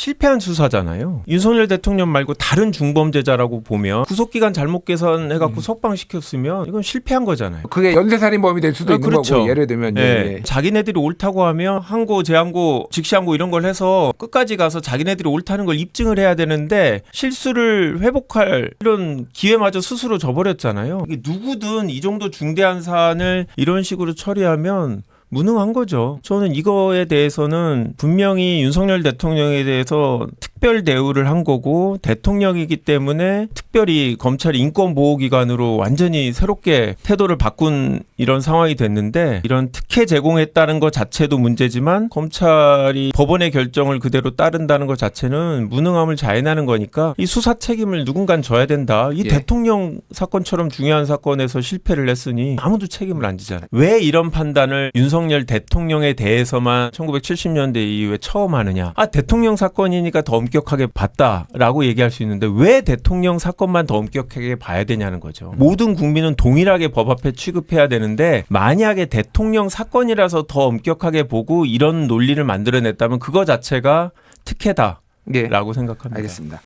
실패한 수사잖아요. 윤석열 대통령 말고 다른 중범죄자라고 보면 구속기간 잘못 계산해갖고 음. 석방시켰으면 이건 실패한 거잖아요. 그게 연쇄살인범이 될 수도 아, 있는 그렇죠. 거고 예를 들면 예. 예. 자기네들이 옳다고 하면 항고, 재항고, 직시항고 이런 걸 해서 끝까지 가서 자기네들이 옳다는 걸 입증을 해야 되는데 실수를 회복할 이런 기회마저 스스로 저버렸잖아요. 누구든 이 정도 중대한 사안을 이런 식으로 처리하면 무능한 거죠. 저는 이거에 대해서는 분명히 윤석열 대통령에 대해서 특별 대우를 한 거고 대통령이기 때문에 특 별히 검찰이 인권보호기관으로 완전히 새롭게 태도를 바꾼 이런 상황이 됐는데 이런 특혜 제공했다는 것 자체도 문제지만 검찰이 법원의 결정을 그대로 따른다는 것 자체는 무능함을 자인하는 거니까 이 수사 책임을 누군간 져야 된다. 이 예. 대통령 사건처럼 중요한 사건에서 실패를 했으니 아무도 책임을 안 지잖아요. 왜 이런 판단을 윤석열 대통령에 대해서만 1970년대 이후에 처음 하느냐? 아 대통령 사건이니까 더 엄격하게 봤다라고 얘기할 수 있는데 왜 대통령 사건 만 더 엄격하게 봐야 되냐는 거죠. 모든 국민은 동일하게 법 앞에 취급해야 되는데 만약에 대통령 사건이라서 더 엄격하게 보고 이런 논리를 만들어냈다면 그거 자체가 특혜다라고 예. 생각합니다. 알겠습니다.